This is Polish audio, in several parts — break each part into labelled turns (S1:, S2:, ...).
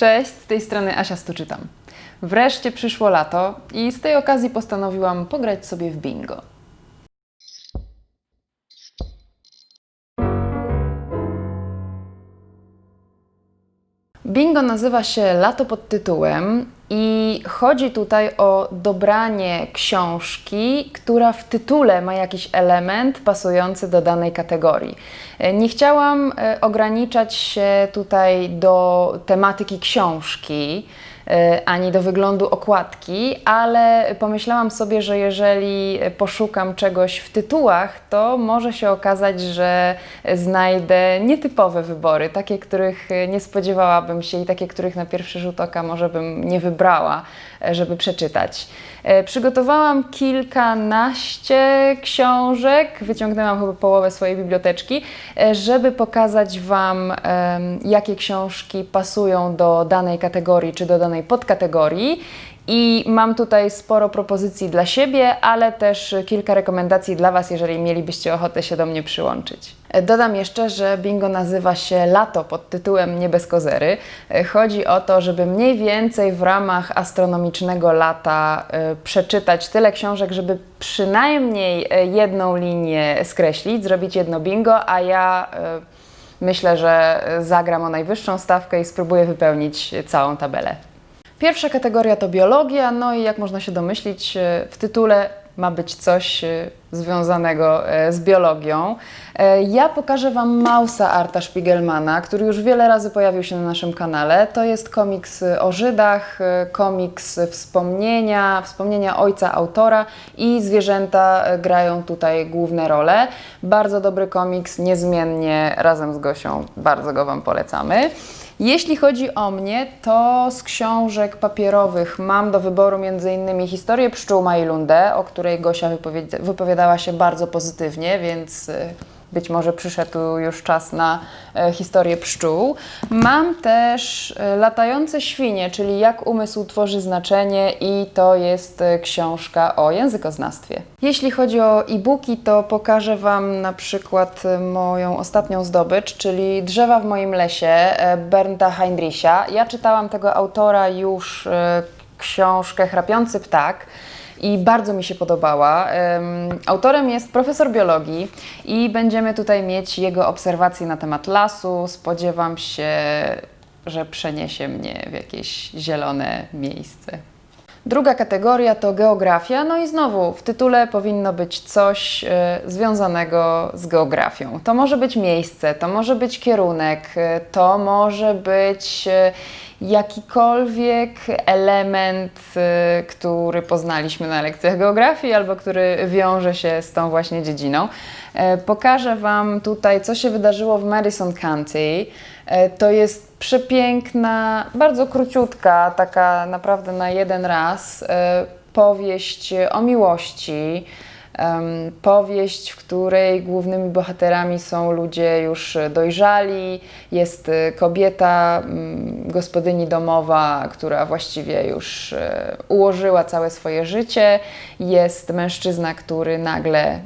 S1: Cześć, z tej strony Asia Stuczytam. Wreszcie przyszło lato i z tej okazji postanowiłam pograć sobie w bingo. Bingo nazywa się Lato pod tytułem i chodzi tutaj o dobranie książki, która w tytule ma jakiś element pasujący do danej kategorii. E, Nie chciałam e, ograniczać się tutaj do tematyki książki ani do wyglądu okładki, ale pomyślałam sobie, że jeżeli poszukam czegoś w tytułach, to może się okazać, że znajdę nietypowe wybory, takie, których nie spodziewałabym się i takie, których na pierwszy rzut oka może bym nie wybrała, e, żeby przeczytać. E, Przygotowałam kilkanaście książek, wyciągnęłam chyba połowę swojej biblioteczki, e, żeby pokazać Wam, jakie książki pasują do danej kategorii czy do danej podkategorii. I mam tutaj sporo propozycji dla siebie, ale też kilka rekomendacji dla Was, jeżeli mielibyście ochotę się do mnie przyłączyć. E, Dodam jeszcze, że bingo nazywa się Lato pod tytułem Nie bez kozery. E, Chodzi o to, żeby mniej więcej w ramach astronomicznego lata e, przeczytać tyle książek, żeby przynajmniej jedną linię skreślić, zrobić jedno bingo, a ja myślę, że zagram o najwyższą stawkę i spróbuję wypełnić całą tabelę. Pierwsza kategoria to biologia, no i jak można się domyślić, e, w tytule ma być coś e, związanego e, z biologią. Ja pokażę Wam Mausa Arta Spiegelmana, który już wiele razy pojawił się na naszym kanale. To jest komiks o Żydach, komiks wspomnienia, wspomnienia ojca autora i zwierzęta grają tutaj główne role. Bardzo dobry komiks, niezmiennie razem z Gosią bardzo go Wam polecamy. Jeśli chodzi o mnie, to z książek papierowych mam do wyboru m.in. historię pszczół Majlundę, o której Gosia wypowiada- wypowiadała się bardzo pozytywnie, więc y, być może przyszedł już czas na e, historię pszczół. Mam też e, Latające świnie, czyli jak umysł tworzy znaczenie i to jest e, książka o językoznawstwie. Jeśli chodzi o e-booki, to pokażę Wam na przykład moją ostatnią zdobycz, czyli Drzewa w moim lesie Bernda Heinricha. Ja czytałam tego autora już książkę Chrapiący ptak i bardzo mi się podobała. Em, Autorem jest profesor biologii i będziemy tutaj mieć jego obserwacje na temat lasu. Spodziewam się, że przeniesie mnie w jakieś zielone miejsce. Druga kategoria to geografia, no i znowu w tytule powinno być coś e, związanego z geografią. To może być miejsce, to może być kierunek, e, to może być e, jakikolwiek element, e, który poznaliśmy na lekcjach geografii albo który wiąże się z tą właśnie dziedziną. E, Pokażę Wam tutaj, co się wydarzyło w Madison County. E, To jest przepiękna, bardzo króciutka, taka naprawdę na jeden raz, e, powieść o miłości. Powieść, w której głównymi bohaterami są ludzie już dojrzali. Jest e, kobieta, mm, gospodyni domowa, która właściwie już e, ułożyła całe swoje życie. Jest mężczyzna, który nagle e,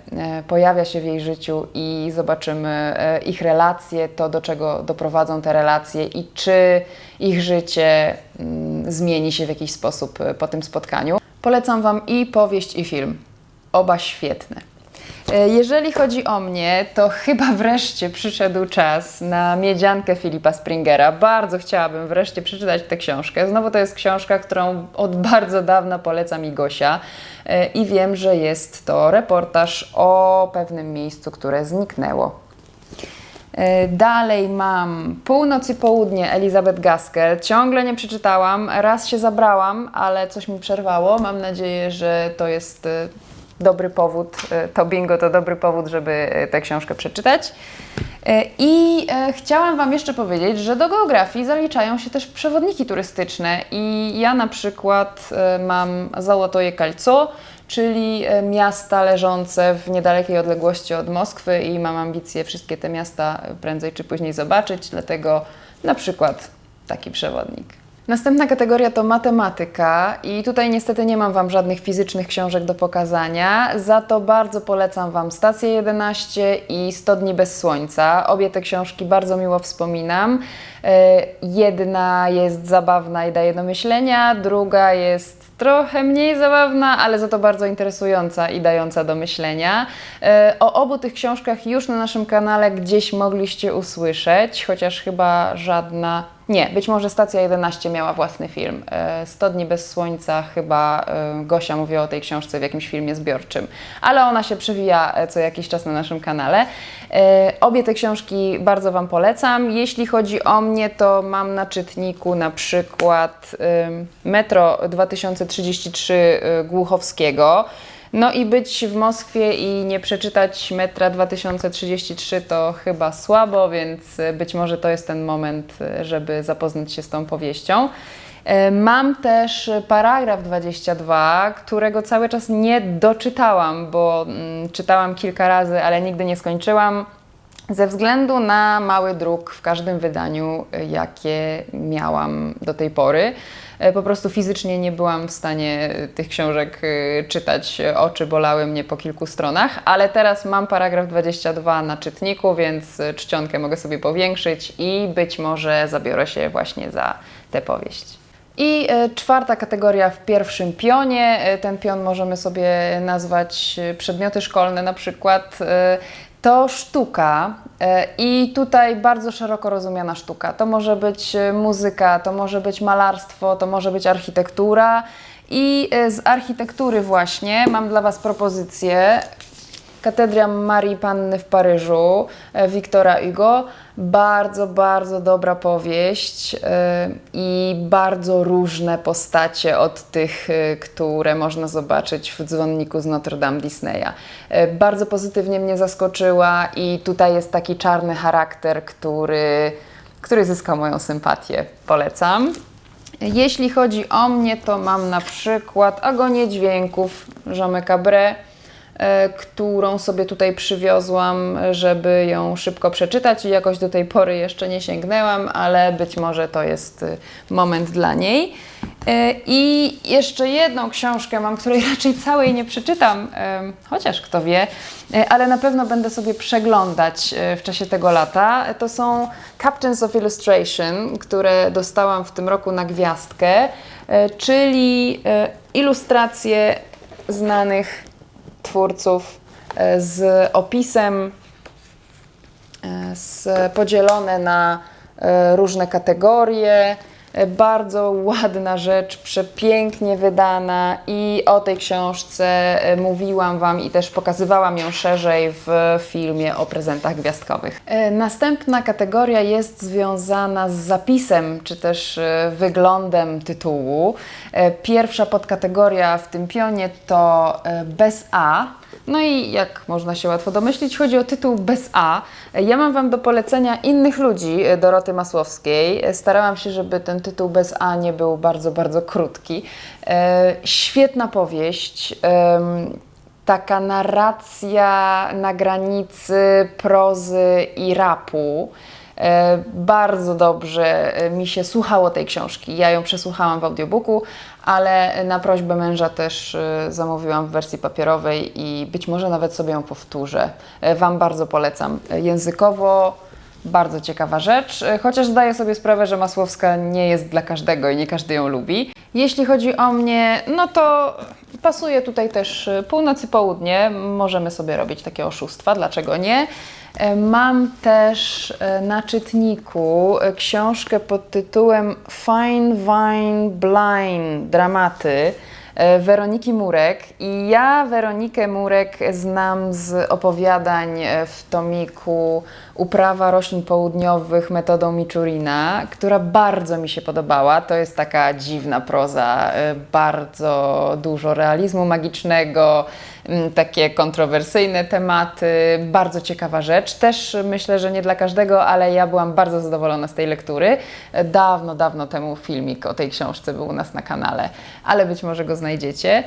S1: pojawia się w jej życiu i zobaczymy e, ich relacje, to do czego doprowadzą te relacje i czy ich życie mm, zmieni się w jakiś sposób e, po tym spotkaniu. Polecam Wam i powieść, i film. Oba świetne. E, Jeżeli chodzi o mnie, to chyba wreszcie przyszedł czas na Miedziankę Filipa Springera. Bardzo chciałabym wreszcie przeczytać tę książkę. Znowu to jest książka, którą od bardzo dawna poleca mi Gosia E, i wiem, że jest to reportaż o pewnym miejscu, które zniknęło. E, Dalej mam Północ i Południe Elizabeth Gaskell. Ciągle nie przeczytałam, raz się zabrałam, ale coś mi przerwało. Mam nadzieję, że to jest dobry powód, e, to bingo to dobry powód, żeby e, tę książkę przeczytać. E, I chciałam Wam jeszcze powiedzieć, że do geografii zaliczają się też przewodniki turystyczne i ja na przykład mam Zalotoje Kalco, czyli miasta leżące w niedalekiej odległości od Moskwy i mam ambicje wszystkie te miasta prędzej czy później zobaczyć, dlatego na przykład taki przewodnik. Następna kategoria to matematyka i tutaj niestety nie mam Wam żadnych fizycznych książek do pokazania, za to bardzo polecam Wam Stację 11 i 100 dni bez słońca. Obie te książki bardzo miło wspominam. E, jedna jest zabawna i daje do myślenia, druga jest trochę mniej zabawna, ale za to bardzo interesująca i dająca do myślenia. E, o obu tych książkach już na naszym kanale gdzieś mogliście usłyszeć, chociaż chyba żadna nie, być może Stacja 11 miała własny film. 100 e, dni bez słońca, chyba e, Gosia mówiła o tej książce w jakimś filmie zbiorczym, ale ona się przewija e, co jakiś czas na naszym kanale. Obie te książki bardzo Wam polecam. Jeśli chodzi o mnie, to mam na czytniku na przykład Metro 2033 Głuchowskiego. No i być w Moskwie i nie przeczytać metra 2033 to chyba słabo, więc być może to jest ten moment, żeby zapoznać się z tą powieścią. E, mam też paragraf 22, którego cały czas nie doczytałam, bo mm, czytałam kilka razy, ale nigdy nie skończyłam. Ze względu na mały druk w każdym wydaniu, e, jakie miałam do tej pory, e, po prostu fizycznie nie byłam w stanie e, tych książek czytać. Oczy bolały mnie po kilku stronach, ale teraz mam paragraf 22 na czytniku, więc czcionkę mogę sobie powiększyć i być może zabiorę się właśnie za tę powieść. I czwarta kategoria w pierwszym pionie. Ten pion możemy sobie nazwać przedmioty szkolne, na przykład to sztuka e, i tutaj bardzo szeroko rozumiana sztuka. To może być e, muzyka, to może być malarstwo, to może być architektura. I e, z architektury właśnie mam dla Was propozycję, Katedra Marii Panny w Paryżu, e, Wiktora Hugo. Bardzo, bardzo dobra powieść e, i bardzo różne postacie od tych, e, które można zobaczyć w dzwonniku z Notre Dame Disneya. Bardzo pozytywnie mnie zaskoczyła i tutaj jest taki czarny charakter, który, który zyskał moją sympatię. Polecam. Jeśli chodzi o mnie, to mam na przykład Agonię Dźwięków, Jean Cabret E, którą sobie tutaj przywiozłam, żeby ją szybko przeczytać i jakoś do tej pory jeszcze nie sięgnęłam, ale być może to jest y, moment dla niej. E, I jeszcze jedną książkę mam, której raczej całej nie przeczytam, chociaż kto wie, e, ale na pewno będę sobie przeglądać w czasie tego lata. To są Captains of Illustration, które dostałam w tym roku na gwiazdkę, czyli ilustracje znanych twórców e, z opisem e, z, podzielone na e, różne kategorie. Bardzo ładna rzecz, przepięknie wydana i o tej książce mówiłam Wam i też pokazywałam ją szerzej w filmie o prezentach gwiazdkowych. Następna kategoria jest związana z zapisem czy też wyglądem tytułu. Pierwsza podkategoria w tym pionie to bez A, no i jak można się łatwo domyślić, chodzi o tytuł bez A. Ja mam Wam do polecenia innych ludzi Doroty Masłowskiej. Starałam się, żeby ten tytuł bez A nie był bardzo, bardzo krótki. E, świetna powieść. Taka narracja na granicy prozy i rapu. E, bardzo dobrze e, mi się słuchało tej książki. Ja ją przesłuchałam w audiobooku, ale na prośbę męża też zamówiłam w wersji papierowej i być może nawet sobie ją powtórzę. Wam bardzo polecam. Językowo bardzo ciekawa rzecz, chociaż zdaję sobie sprawę, że Masłowska nie jest dla każdego i nie każdy ją lubi. Jeśli chodzi o mnie, no to pasuje tutaj też północ i południe. Możemy sobie robić takie oszustwa, dlaczego nie? E, mam też e, na czytniku e, książkę pod tytułem Fine Wine Blind Dramaty Weroniki Murek. I ja Weronikę Murek znam z opowiadań w tomiku Uprawa roślin południowych metodą Miczurina, która bardzo mi się podobała. To jest taka dziwna proza, bardzo dużo realizmu magicznego, takie kontrowersyjne tematy. Bardzo ciekawa rzecz. Też myślę, że nie dla każdego, ale ja byłam bardzo zadowolona z tej lektury. Dawno, dawno temu filmik o tej książce był u nas na kanale, ale być może go znajdziecie.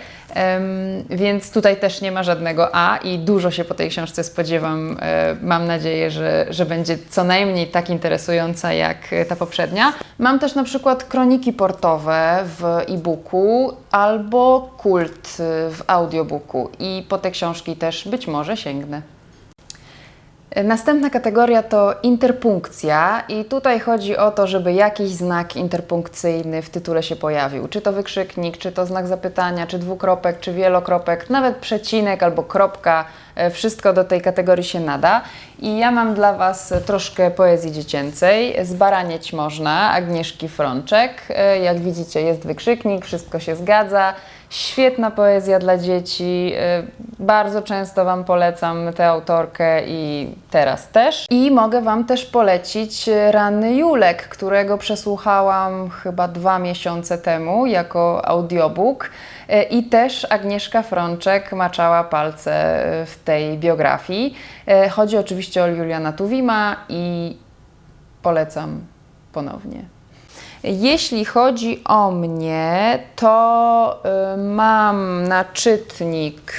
S1: Więc tutaj też nie ma żadnego A i dużo się po tej książce spodziewam. E, Mam nadzieję, że, że będzie co najmniej tak interesująca jak ta poprzednia. Mam też na przykład kroniki portowe w e-booku albo kult w audiobooku i po te książki też być może sięgnę. Następna kategoria to interpunkcja i tutaj chodzi o to, żeby jakiś znak interpunkcyjny w tytule się pojawił. Czy to wykrzyknik, czy to znak zapytania, czy dwukropek, czy wielokropek, nawet przecinek albo kropka, e, wszystko do tej kategorii się nada. I ja mam dla Was troszkę poezji dziecięcej. Zbaranieć można, Agnieszki Frączek. E, Jak widzicie jest wykrzyknik, wszystko się zgadza. Świetna poezja dla dzieci. y, Bardzo często Wam polecam tę autorkę i teraz też. I mogę Wam też polecić y, Ranny Julek, którego przesłuchałam chyba dwa miesiące temu jako audiobook. Y, I też Agnieszka Frączek maczała palce w tej biografii. Chodzi oczywiście o Juliana Tuwima i polecam ponownie. Jeśli chodzi o mnie, to y, mam na czytnik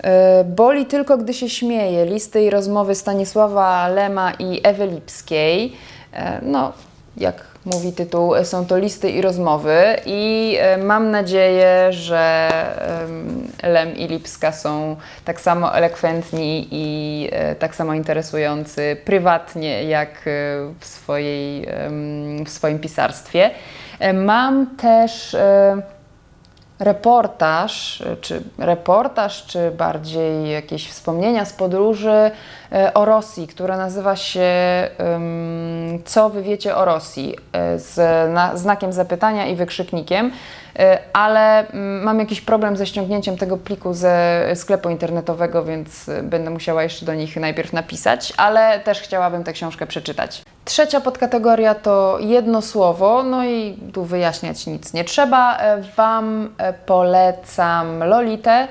S1: y, Boli tylko, gdy się śmieje. Listy i rozmowy Stanisława Lema i Ewy Lipskiej. Y, no, jak mówi tytuł, są to listy i rozmowy i y, mam nadzieję, że Lem i Lipska są tak samo elokwentni i y, tak samo interesujący prywatnie jak w, swojej, w swoim pisarstwie. Mam też reportaż, czy reportaż, czy bardziej jakieś wspomnienia z podróży e, o Rosji, która nazywa się Co wy wiecie o Rosji? e, z na, znakiem zapytania i wykrzyknikiem, E, ale mm, mam jakiś problem ze ściągnięciem tego pliku ze sklepu internetowego, więc będę musiała jeszcze do nich najpierw napisać, ale też chciałabym tę książkę przeczytać. Trzecia podkategoria to jedno słowo, no i tu wyjaśniać nic nie trzeba. E, Wam e, polecam Lolitę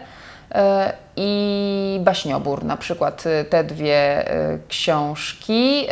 S1: e, i Baśniobór, na przykład te dwie książki.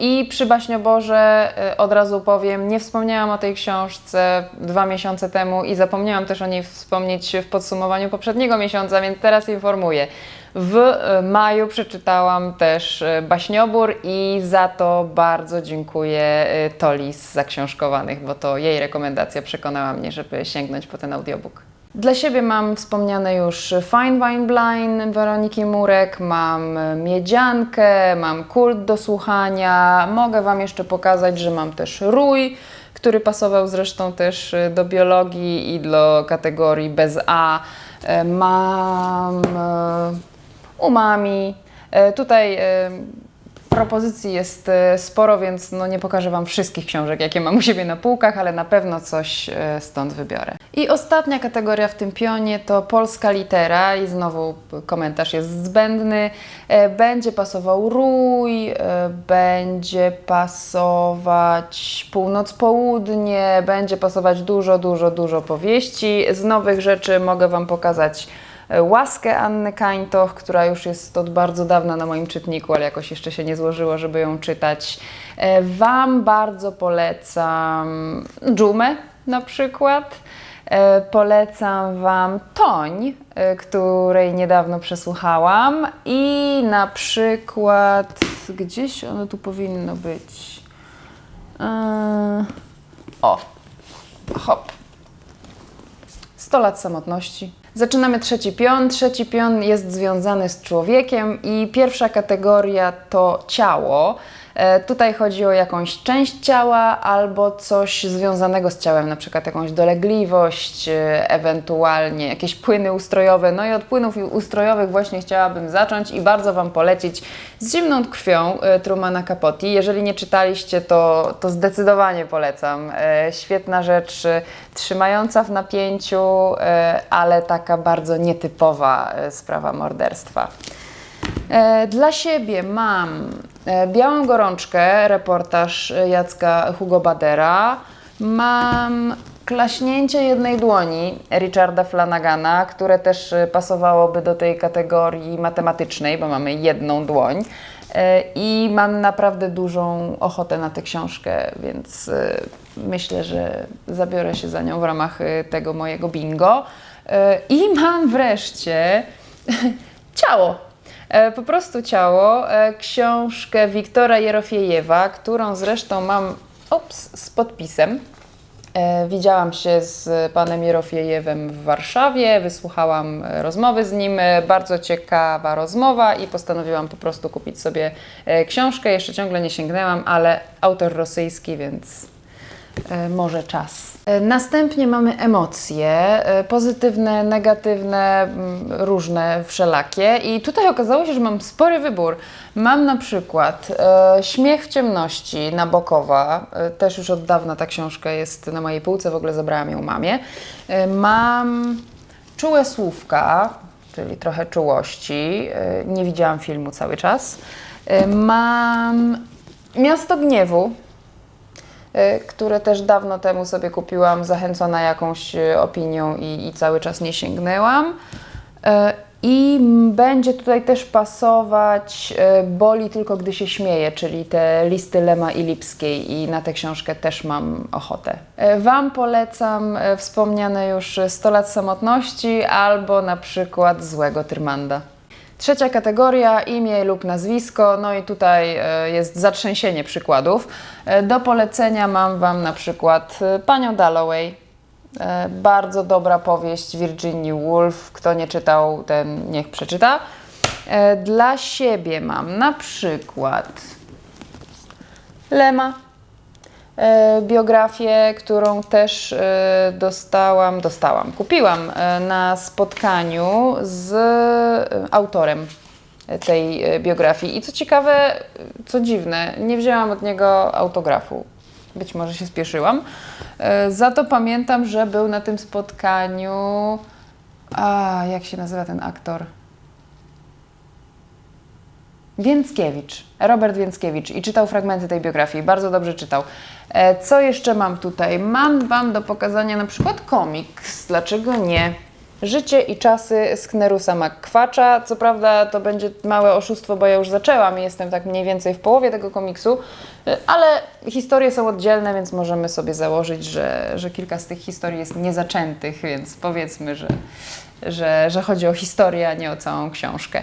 S1: I przy Baśnioborze od razu powiem, nie wspomniałam o tej książce dwa miesiące temu i zapomniałam też o niej wspomnieć w podsumowaniu poprzedniego miesiąca, więc teraz informuję. W e, maju przeczytałam też e, Baśniobór i za to bardzo dziękuję e, Toli z Zaksiążkowanych, bo to jej rekomendacja przekonała mnie, żeby sięgnąć po ten audiobook. Dla siebie mam wspomniane już Fine Wine Blind Weroniki Murek, mam Miedziankę, mam Kult do słuchania. Mogę Wam jeszcze pokazać, że mam też Rój, który pasował zresztą też do biologii i do kategorii bez A. Mam Umami. E, Tutaj e, propozycji jest e, sporo, więc no nie pokażę Wam wszystkich książek, jakie mam u siebie na półkach, ale na pewno coś stąd wybiorę. I ostatnia kategoria w tym pionie to polska litera i znowu komentarz jest zbędny. Będzie pasował rój, będzie pasować północ-południe, będzie pasować dużo, dużo, dużo powieści. Z nowych rzeczy mogę Wam pokazać Łaskę Anny Kańtoch, która już jest od bardzo dawna na moim czytniku, ale jakoś jeszcze się nie złożyło, żeby ją czytać. E, Wam bardzo polecam Dżumę na przykład. E, Polecam Wam Toń, e, której niedawno przesłuchałam i na przykład gdzieś ono tu powinno być. E, O, hop. 100 lat samotności. Zaczynamy trzeci pion. Trzeci pion jest związany z człowiekiem i pierwsza kategoria to ciało. E, tutaj chodzi o jakąś część ciała albo coś związanego z ciałem, na przykład jakąś dolegliwość, e, ewentualnie jakieś płyny ustrojowe. No i od płynów ustrojowych właśnie chciałabym zacząć i bardzo Wam polecić z zimną krwią e, Trumana Capote. Jeżeli nie czytaliście, to, to zdecydowanie polecam. Świetna rzecz, trzymająca w napięciu, ale taka bardzo nietypowa sprawa morderstwa. E, Dla siebie mam e, Białą Gorączkę, reportaż e, Jacka Hugo Badera. Mam Klaśnięcie jednej dłoni Richarda Flanagana, które też y, pasowałoby do tej kategorii matematycznej, bo mamy jedną dłoń. I mam naprawdę dużą ochotę na tę książkę, więc myślę, że zabiorę się za nią w ramach tego mojego bingo. I mam wreszcie ciało. E, Po prostu ciało, e, książkę Wiktora Jerofiejewa, którą zresztą mam ups, z podpisem. E, Widziałam się z panem Jerofiejewem w Warszawie, wysłuchałam rozmowy z nim, bardzo ciekawa rozmowa i postanowiłam po prostu kupić sobie książkę. Jeszcze ciągle nie sięgnęłam, ale autor rosyjski, więc może czas. E, Następnie mamy emocje, e, pozytywne, negatywne, mm, różne, wszelakie. I tutaj okazało się, że mam spory wybór. Mam na przykład e, Śmiech w ciemności Nabokowa, e, też już od dawna ta książka jest na mojej półce, w ogóle zabrałam ją mamie. E, mam Czułe słówka, czyli trochę czułości. E, Nie widziałam filmu cały czas. E, Mam Miasto Gniewu, które też dawno temu sobie kupiłam, zachęcona jakąś y, opinią i, i cały czas nie sięgnęłam. Y, I będzie tutaj też pasować y, Boli tylko gdy się śmieje, czyli te listy Lema i Lipskiej i na tę książkę też mam ochotę. Y, Wam polecam y, wspomniane już 100 lat samotności albo na przykład Złego Tyrmanda. Trzecia kategoria imię lub nazwisko. No i tutaj e, jest zatrzęsienie przykładów. E, Do polecenia mam Wam na przykład e, panią Dalloway. Bardzo dobra powieść Virginia Woolf. Kto nie czytał, ten niech przeczyta. Dla siebie mam na przykład Lema. E, biografię, którą też e, dostałam, dostałam, kupiłam e, na spotkaniu z autorem tej biografii. I co ciekawe, co dziwne, nie wzięłam od niego autografu. Być może się spieszyłam. Za to pamiętam, że był na tym spotkaniu. A, jak się nazywa ten aktor? Więckiewicz, Robert Więckiewicz i czytał fragmenty tej biografii, bardzo dobrze czytał. E, Co jeszcze mam tutaj? Mam Wam do pokazania na przykład komiks, dlaczego nie? Życie i czasy Sknerusa McQuacza. Co prawda to będzie małe oszustwo, bo ja już zaczęłam i jestem tak mniej więcej w połowie tego komiksu, e, ale historie są oddzielne, więc możemy sobie założyć, że, że kilka z tych historii jest niezaczętych, więc powiedzmy, że, że, że chodzi o historię, a nie o całą książkę.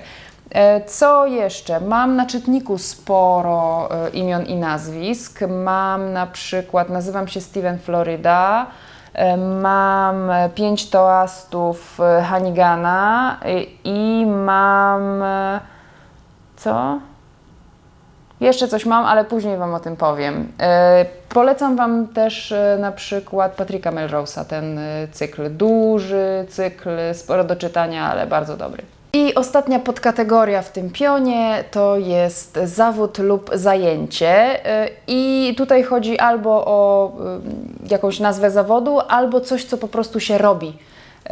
S1: E, Co jeszcze? Mam na czytniku sporo e, imion i nazwisk. Mam na przykład, nazywam się Steven Florida, e, mam pięć toastów Hanigana i mam. Co? Jeszcze coś mam, ale później Wam o tym powiem. Polecam Wam też na przykład Patryka Melrose'a, ten cykl. Duży cykl, sporo do czytania, ale bardzo dobry. I ostatnia podkategoria w tym pionie to jest zawód lub zajęcie. Y, I tutaj chodzi albo o y, jakąś nazwę zawodu, albo coś, co po prostu się robi. Y,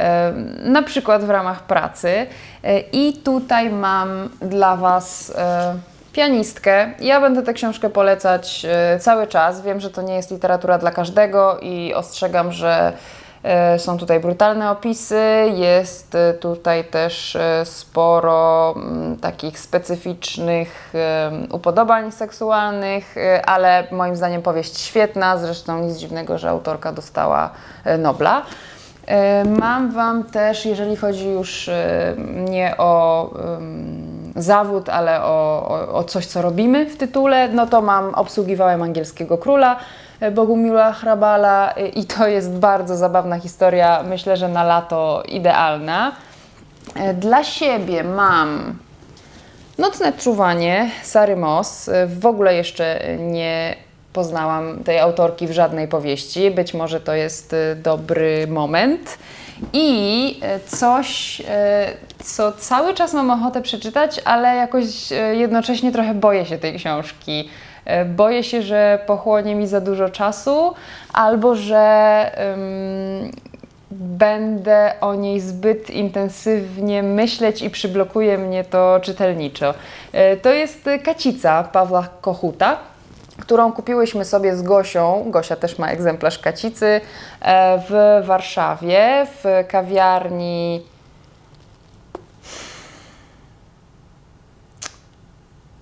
S1: Na przykład w ramach pracy. I tutaj mam dla Was pianistkę. Ja będę tę książkę polecać cały czas. Wiem, że to nie jest literatura dla każdego i ostrzegam, że Są tutaj brutalne opisy, jest e, tutaj też e, sporo mm, takich specyficznych upodobań seksualnych, e, ale moim zdaniem powieść świetna, zresztą nic dziwnego, że autorka dostała e, Nobla. E, Mam Wam też, jeżeli chodzi już e, nie o zawód, ale o, o, coś, co robimy w tytule, no to mam Obsługiwałem Angielskiego Króla e, Bogumiła Hrabala e, i to jest bardzo zabawna historia, myślę, że na lato idealna. E, Dla siebie mam Nocne czuwanie Sary Moss. E, W ogóle jeszcze nie poznałam tej autorki w żadnej powieści. Być może to jest e, dobry moment. I e, coś, e, co cały czas mam ochotę przeczytać, ale jakoś e, jednocześnie trochę boję się tej książki. E, Boję się, że pochłonie mi za dużo czasu, albo że em, będę o niej zbyt intensywnie myśleć i przyblokuje mnie to czytelniczo. E, To jest Kacica Pawła Kochuta. którą kupiłyśmy sobie z Gosią. Gosia też ma egzemplarz kacicy e, w Warszawie, w kawiarni.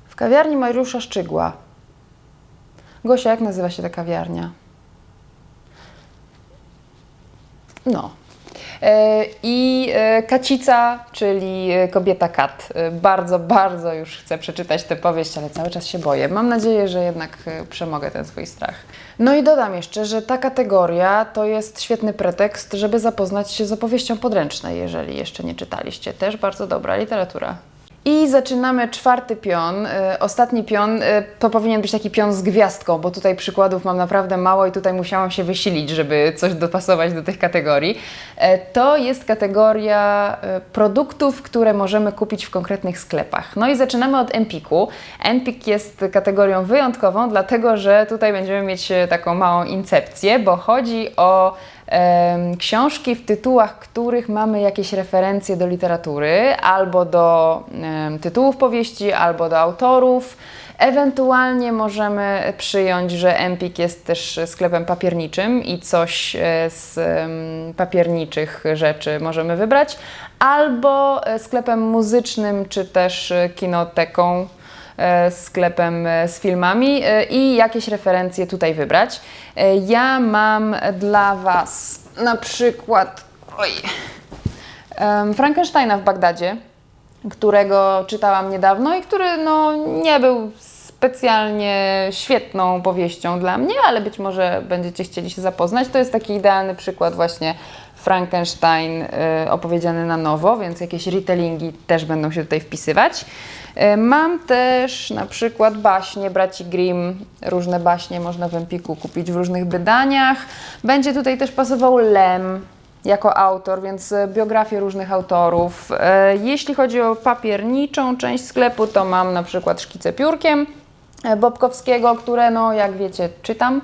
S1: W kawiarni Mariusza Szczygła. Gosia, jak nazywa się ta kawiarnia? No. E, I e, Kacica, czyli e, kobieta kat. Bardzo, bardzo już chcę przeczytać tę powieść, ale cały czas się boję. Mam nadzieję, że jednak przemogę ten swój strach. No i dodam jeszcze, że ta kategoria to jest świetny pretekst, żeby zapoznać się z opowieścią podręcznej, jeżeli jeszcze nie czytaliście. Też bardzo dobra literatura. I zaczynamy czwarty pion. Y, Ostatni pion y, to powinien być taki pion z gwiazdką, bo tutaj przykładów mam naprawdę mało i tutaj musiałam się wysilić, żeby coś dopasować do tych kategorii. E, To jest kategoria y, produktów, które możemy kupić w konkretnych sklepach. No i zaczynamy od Empiku. Empik jest kategorią wyjątkową, dlatego że tutaj będziemy mieć e, taką małą incepcję, bo chodzi o książki, w tytułach których mamy jakieś referencje do literatury, albo do tytułów powieści, albo do autorów. Ewentualnie możemy przyjąć, że Empik jest też sklepem papierniczym i coś e, z papierniczych rzeczy możemy wybrać, albo e, sklepem muzycznym, czy też e, kinoteką sklepem e, z filmami e, i jakieś referencje tutaj wybrać. E, Ja mam dla Was na przykład oj, Frankensteina w Bagdadzie, którego czytałam niedawno i który no, nie był specjalnie świetną powieścią dla mnie, ale być może będziecie chcieli się zapoznać. To jest taki idealny przykład właśnie Frankenstein opowiedziany na nowo, więc jakieś retellingi też będą się tutaj wpisywać. Y, Mam też na przykład baśnie braci Grimm, różne baśnie można w Empiku kupić w różnych wydaniach. Będzie tutaj też pasował Lem, jako autor, więc e, biografię różnych autorów. E, Jeśli chodzi o papierniczą część sklepu, to mam na przykład szkice piórkiem e, Bobkowskiego, które, no jak wiecie, czytam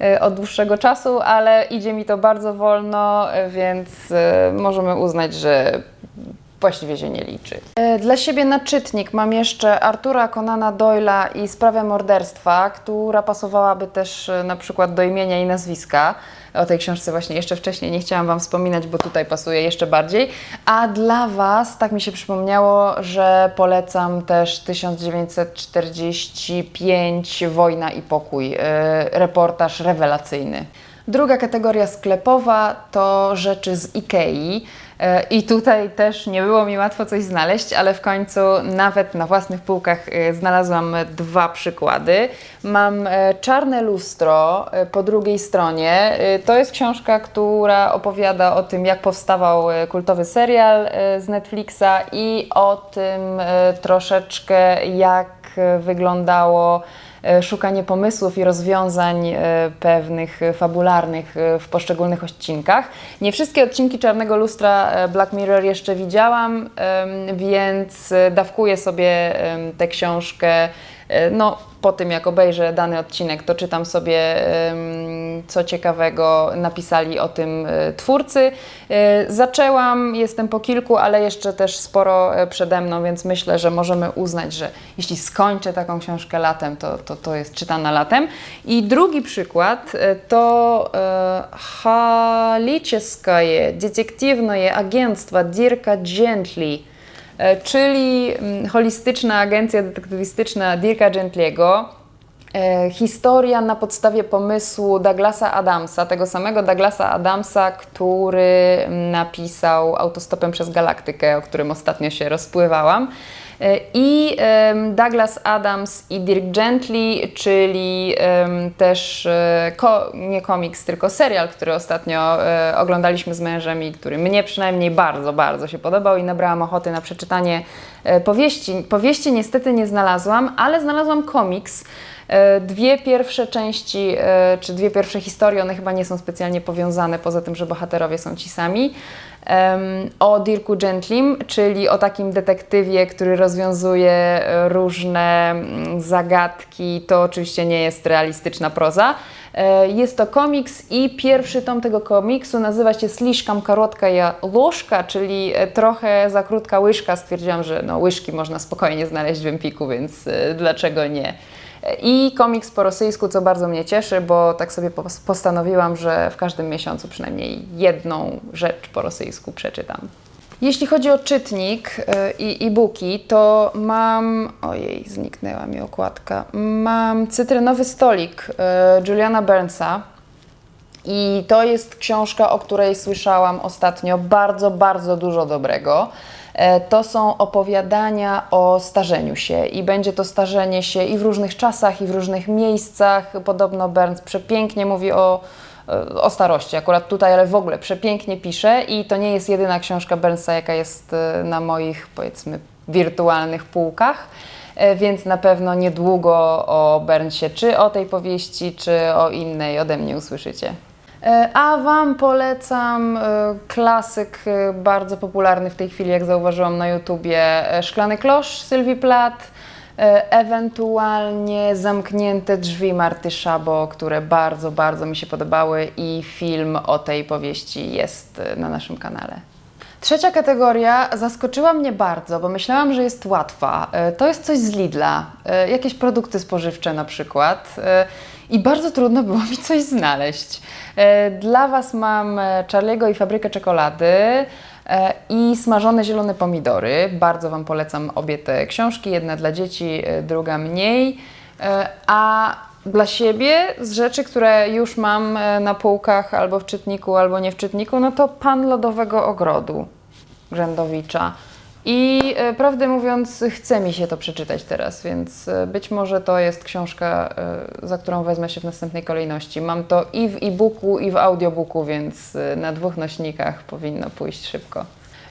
S1: e, od dłuższego czasu, ale idzie mi to bardzo wolno, e, więc e, możemy uznać, że właściwie się nie liczy. E, Dla siebie na czytnik mam jeszcze Artura Conana Doyle'a i Sprawę morderstwa, która pasowałaby też e, na przykład do imienia i nazwiska. O tej książce właśnie jeszcze wcześniej nie chciałam Wam wspominać, bo tutaj pasuje jeszcze bardziej. A dla Was, tak mi się przypomniało, że polecam też 1945 Wojna i pokój. e, Reportaż rewelacyjny. Druga kategoria sklepowa to rzeczy z Ikei. E, I tutaj też nie było mi łatwo coś znaleźć, ale w końcu nawet na własnych półkach e, znalazłam dwa przykłady. Mam e, Czarne lustro po drugiej stronie. To jest książka, która opowiada o tym, jak powstawał kultowy serial z Netflixa i o tym troszeczkę, jak wyglądało szukanie pomysłów i rozwiązań e, pewnych e, fabularnych e, w poszczególnych odcinkach. Nie wszystkie odcinki Czarnego Lustra e, Black Mirror jeszcze widziałam, więc e, dawkuję sobie tę książkę. E, no, po tym jak obejrzę dany odcinek, to czytam sobie, co ciekawego napisali o tym e, twórcy. E, zaczęłam, jestem po kilku, ale jeszcze też sporo przede mną, więc myślę, że możemy uznać, że jeśli skończę taką książkę latem, to, to, to jest czytana latem. I drugi przykład to Halicieskaje Detektywne Agentstwa Dirka Gently czyli mm, holistyczna agencja detektywistyczna Dirka Gently'ego. E, Historia na podstawie pomysłu Douglasa Adamsa, tego samego Douglasa Adamsa, który mm, napisał Autostopem przez Galaktykę, o którym ostatnio się rozpływałam. E, I Douglas Adams i Dirk Gently, czyli też e, ko, nie komiks, tylko serial, który ostatnio e, oglądaliśmy z mężem i który mnie przynajmniej bardzo, bardzo się podobał i nabrałam ochoty na przeczytanie powieści. Powieści niestety nie znalazłam, ale znalazłam komiks. Dwie pierwsze części, czy dwie pierwsze historie, one chyba nie są specjalnie powiązane, poza tym, że bohaterowie są ci sami. O Dirku Gentlim, czyli o takim detektywie, który rozwiązuje e, różne mm, zagadki. To oczywiście nie jest realistyczna proza. E, Jest to komiks i pierwszy tom tego komiksu nazywa się Sliszkam Karotka ja Łożka, czyli e, trochę za krótka łyżka. Stwierdziłam, że no, łyżki można spokojnie znaleźć w Empiku, więc dlaczego nie? I komiks po rosyjsku, co bardzo mnie cieszy, bo tak sobie pos- postanowiłam, że w każdym miesiącu przynajmniej jedną rzecz po rosyjsku przeczytam. Jeśli chodzi o czytnik y, i e-booki, to mam. Ojej, zniknęła mi okładka. Mam cytrynowy stolik y, Juliana Burnsa. I to jest książka, o której słyszałam ostatnio bardzo, bardzo dużo dobrego. E, To są opowiadania o starzeniu się i będzie to starzenie się i w różnych czasach, i w różnych miejscach. Podobno Burns przepięknie mówi o, e, o starości, akurat tutaj, ale w ogóle przepięknie pisze i to nie jest jedyna książka Burnsa, jaka jest e, na moich, powiedzmy, wirtualnych półkach. Więc na pewno niedługo o Burnsie, czy o tej powieści, czy o innej ode mnie usłyszycie. E, A Wam polecam e, klasyk e, bardzo popularny w tej chwili, jak zauważyłam na YouTubie, Szklany Klosz Sylwii Plath, e, ewentualnie Zamknięte drzwi Marty Szabo, które bardzo, bardzo mi się podobały i film o tej powieści jest na naszym kanale. Trzecia kategoria zaskoczyła mnie bardzo, bo myślałam, że jest łatwa. To jest coś z Lidla, jakieś produkty spożywcze na przykład. I bardzo trudno było mi coś znaleźć. E, Dla Was mam e, Charliego i fabrykę czekolady e, i smażone zielone pomidory. Bardzo Wam polecam obie te książki, jedna dla dzieci, druga mniej. A dla siebie z rzeczy, które już mam na półkach albo w czytniku, albo nie w czytniku, no to Pan Lodowego Ogrodu Grzędowicza. I e, prawdę mówiąc, chce mi się to przeczytać teraz, więc e, być może to jest książka, e, za którą wezmę się w następnej kolejności. Mam to i w e-booku, i w audiobooku, więc na dwóch nośnikach powinno pójść szybko.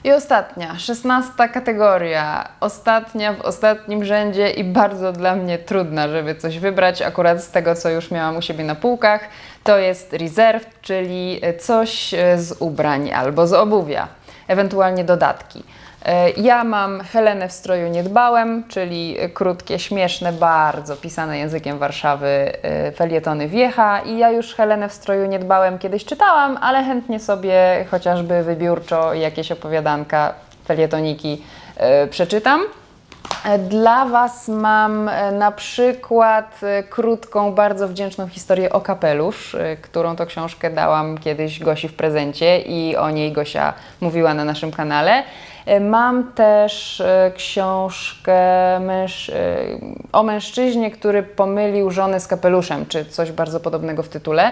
S1: I ostatnia, szesnasta kategoria, ostatnia w ostatnim rzędzie i bardzo dla mnie trudna, żeby coś wybrać akurat z tego, co już miałam u siebie na półkach, to jest reserve, czyli coś z ubrań albo z obuwia, ewentualnie dodatki. E, Ja mam Helenę w stroju niedbałem, czyli krótkie, śmieszne, bardzo pisane językiem Warszawy e, felietony Wiecha i ja już Helenę w stroju niedbałem kiedyś czytałam, ale chętnie sobie chociażby wybiórczo jakieś opowiadanka, felietoniki e, przeczytam. E, Dla Was mam e, na przykład e, krótką, bardzo wdzięczną historię o kapelusz, którą to książkę dałam kiedyś Gosi w prezencie i o niej Gosia mówiła na naszym kanale. Mam też książkę męż... o mężczyźnie, który pomylił żonę z kapeluszem, czy coś bardzo podobnego w tytule.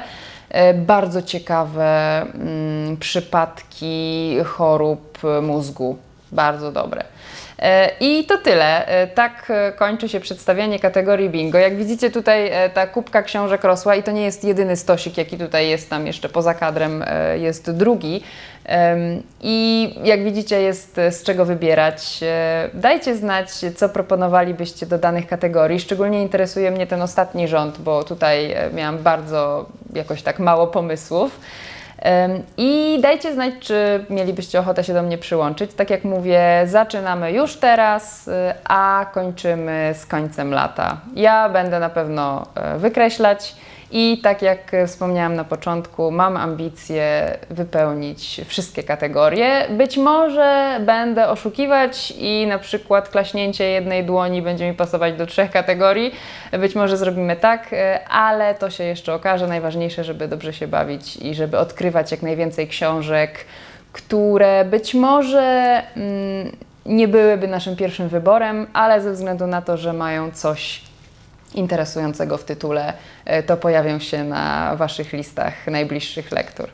S1: Bardzo ciekawe mm, przypadki chorób mózgu. Bardzo dobre. E, I to tyle. E, Tak e, kończy się przedstawianie kategorii bingo. Jak widzicie tutaj ta kubka książek rosła i to nie jest jedyny stosik, jaki tutaj jest tam jeszcze poza kadrem, jest drugi. I jak widzicie jest z czego wybierać. Dajcie znać, co proponowalibyście do danych kategorii. Szczególnie interesuje mnie ten ostatni rząd, bo tutaj miałam bardzo jakoś tak mało pomysłów. I dajcie znać, czy mielibyście ochotę się do mnie przyłączyć. Tak jak mówię, zaczynamy już teraz, y, a kończymy z końcem lata. Ja będę na pewno e, wykreślać i tak jak wspomniałam na początku, mam ambicje wypełnić wszystkie kategorie. Być może będę oszukiwać i na przykład klaśnięcie jednej dłoni będzie mi pasować do trzech kategorii. Być może zrobimy tak, e, ale to się jeszcze okaże. Najważniejsze, żeby dobrze się bawić i żeby odkrywać jak najwięcej książek, które być może mm, nie byłyby naszym pierwszym wyborem, ale ze względu na to, że mają coś interesującego w tytule, e, to pojawią się na Waszych listach najbliższych lektur.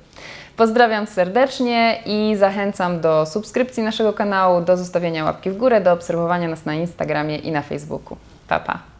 S1: Pozdrawiam serdecznie i zachęcam do subskrypcji naszego kanału, do zostawienia łapki w górę, do obserwowania nas na Instagramie i na Facebooku. Pa, pa!